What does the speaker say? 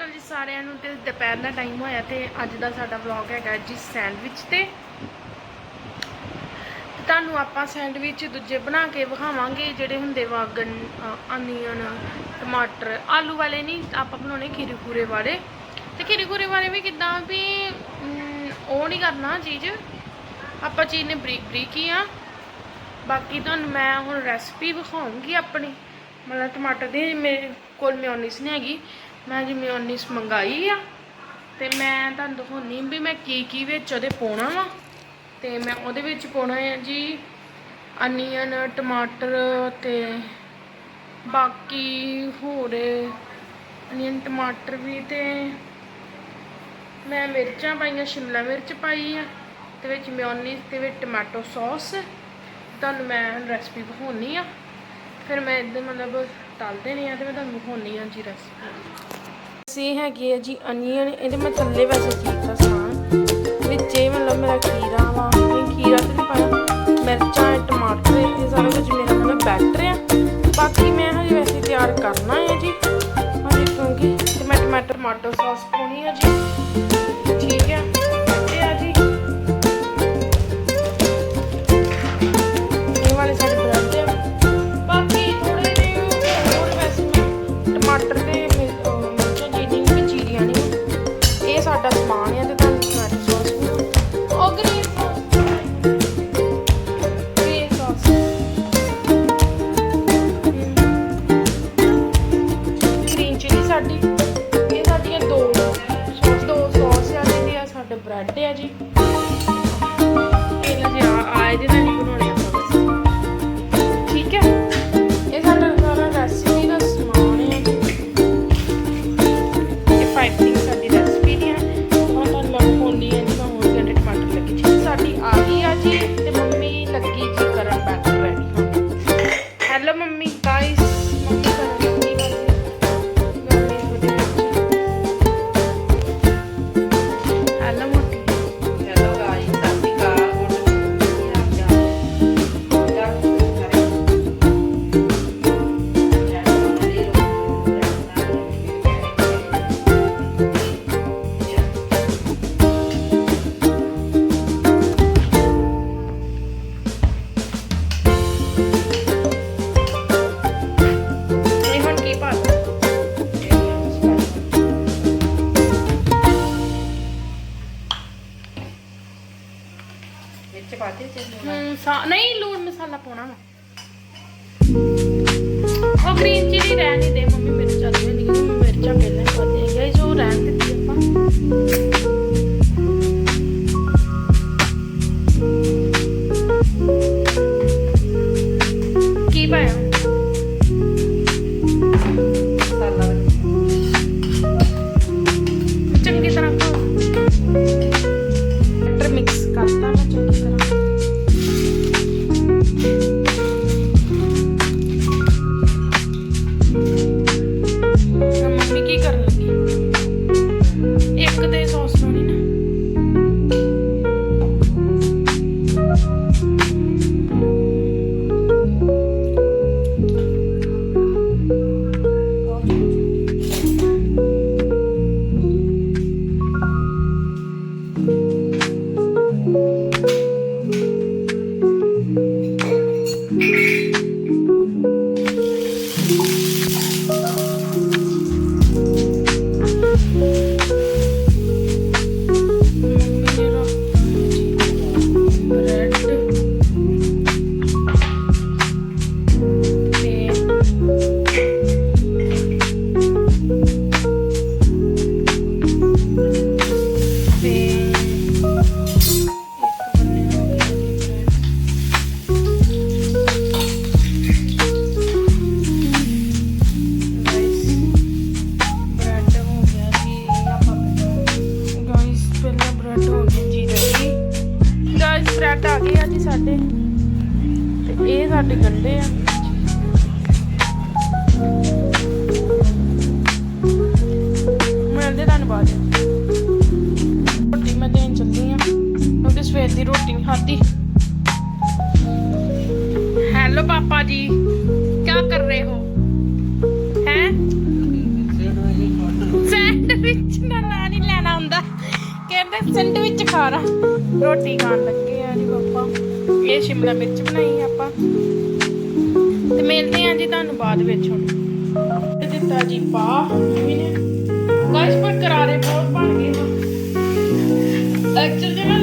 ਅਕਾਲ ਜੀ ਸਾਰਿਆਂ ਨੂੰ ਤੇ ਦੁਪਹਿਰ ਦਾ ਟਾਈਮ ਹੋਇਆ ਤੇ ਅੱਜ ਦਾ ਸਾਡਾ ਵਲੌਗ ਹੈਗਾ ਜੀ ਸੈਂਡਵਿਚ ਤੇ। ਤੁਹਾਨੂੰ ਆਪਾਂ ਸੈਂਡਵਿਚ ਦੂਜੇ ਬਣਾ ਕੇ ਵਿਖਾਵਾਂਗੇ, ਜਿਹੜੇ ਹੁੰਦੇ ਵਾਗਨ ਅਨੀਅਨ ਟਮਾਟਰ, ਆਲੂ ਵਾਲੇ ਨਹੀਂ ਆਪਾਂ ਬਣਾਉਣੇ ਖੀਰੀ ਖੂਰੇ ਵਾਲੇ। ਤੇ ਖੀਰੀ ਖੂਰੇ ਵਾਲੇ ਵੀ ਕਿਦਾਂ ਵੀ ਉਹ ਨਹੀਂ ਕਰਨਾ ਚੀਜ਼। ਆਪਾਂ ਚੀਜ਼ ਨੇ ਬਰੀਕ ਬਰੀਕ ਹੀ ਆ। ਬਾਕੀ ਤੁਹਾਨੂੰ ਮੈਂ ਹੁਣ ਰੈਸਪੀ ਵਿਖਾਉਂਗੀ ਆਪਣੀ। ਮਤਲਬ ਟਮਾਟਰ ਦੀ ਮੇਰੇ ਕੋਲ ਮਿਓਨੀਸ ਨਹੀਂ ਹੈਗੀ। ਮੈਂ ਜੀ ਮਿਓਨੀਸ ਮੰਗਾਈ ਆ, ਤੇ ਮੈਂ ਤੁਹਾਨੂੰ ਦਿਖਾਉਣੀ ਵੀ ਮੈਂ ਕੀ ਕੀ ਵਿੱਚ ਉਹਦੇ ਪਾਉਣਾ ਵਾ। ਤੇ ਮੈਂ ਉਹਦੇ ਵਿੱਚ ਪਾਉਣਾ ਹੈ ਜੀ ਅਨੀਅਨ, ਟਮਾਟਰ ਤੇ ਬਾਕੀ ਹੋਰ ਅਨੀਅਨ, ਟਮਾਟਰ ਵੀ ਤੇ ਮੈਂ ਮਿਰਚਾਂ ਪਾਈਆਂ, ਸ਼ਿਮਲਾ ਮਿਰਚ ਪਾਈ ਆ, ਤੇ ਵਿੱਚ ਮਿਓਨੀਸ ਤੇ ਵਿੱਚ ਟਮਾਟੋ ਸੌਸ। ਤੁਹਾਨੂੰ ਮੈਂ ਰੈਸਪੀ ਵਿਖਾਉਣੀ ਆ। ਫਿਰ ਮੈਂ ਇਦਾਂ ਮਤਲਬ ਤਲ ਦੇਣੀ ਆ ਤੇ ਮੈਂ ਤੁਹਾਨੂੰ ਵਿਖਾਉਣੀ ਆ ਜੀ ਰੈਸਪੀ ਅਸੀਂ ਹੈਗੀ ਆ ਜੀ ਅਨੀਅਨ, ਇਹਦੇ ਮੈਂ ਥੱਲੇ ਵੈਸੇ ਕੀਤਾ ਸਮਾਨ ਵਿੱਚ ਇਹ ਮਤਲਬ ਮੇਰਾ ਖੀਰਾ ਵਾ ਨਹੀਂ ਖੀਰਾ ਤੇ ਨਹੀਂ ਪਾਇਆ। ਮਿਰਚਾਂ ਟਮਾਟਰ ਇਹ ਸਾਰਾ ਕੁਝ ਮੇਰਾ ਮਤਲਬ ਬੈਟਰ ਆ। ਬਾਕੀ ਮੈਂ ਹਜੇ ਵੈਸੇ ਤਿਆਰ ਕਰਨਾ ਹੈ ਜੀ। ਹਜੇ ਕਿਉਂਕਿ ਤੇ ਮੈਂ ਟਮਾਟਰ ਟਮਾਟਰ ਸੌਸ ਪਾਉਣੀ ਆ ਜੀ। ਵਿੱਚ ਪਾਤੇ ਤੇ ਸਾ- ਨਹੀਂ ਲੂਣ ਮਸਾਲਾ ਪਾਉਣਾ ਵਾ। ਉਹ ਗ੍ਰੀਨ ਚਿਲੀ ਰਹਿਣ ਨਹੀਂ ਦੇ ਸਾਡੇ। ਤੇ ਇਹ ਸਾਡੇ ਗੰਡੇ ਆ। ਮਿਲਦੇ ਤੁਹਾਨੂੰ ਰੋਟੀ ਮੈਂ ਦੇਣ ਚੱਲੀ ਆ। ਕਿਉਂਕਿ ਸਵੇਰ ਦੀ ਰੋਟੀ ਨਹੀਂ ਖਾਧੀ। ਹੈਲੋ ਪਾਪਾ ਜੀ ਕੀ ਕਰ ਰਹੇ ਹੋ? ਹੈ? ਸੈਂਡਵਿਚ ਦਾ ਨਾਂ ਨਹੀਂ ਲੈਣਾ ਹੁੰਦਾ। ਕਹਿੰਦੇ ਸੈਂਡਵਿਚ ਖਾਣਾ ਰੋਟੀ ਖਾਣ ਲੱਗੇ ਆ ਜੀ ਪਾਪਾ। ਇਹ ਸ਼ਿਮਲਾ ਮਿਰਚ ਬਣਾਈ ਆਪਾਂ। ਤੇ ਮਿਲਦੇ ਆਂ ਜੀ ਤੁਹਾਨੂੰ ਬਾਅਦ ਵਿੱਚ ਹੁਣ। ਤੇ ਦਿੱਤਾ ਜੀ ਪਾ। ਜਿਵੇਂ ਨੇ? ਗਾਇਸ, ਪਰ ਕਰਾਰੇ ਬਹੁਤ ਬਣ ਗਏ ਐਕਚੁਅਲੀ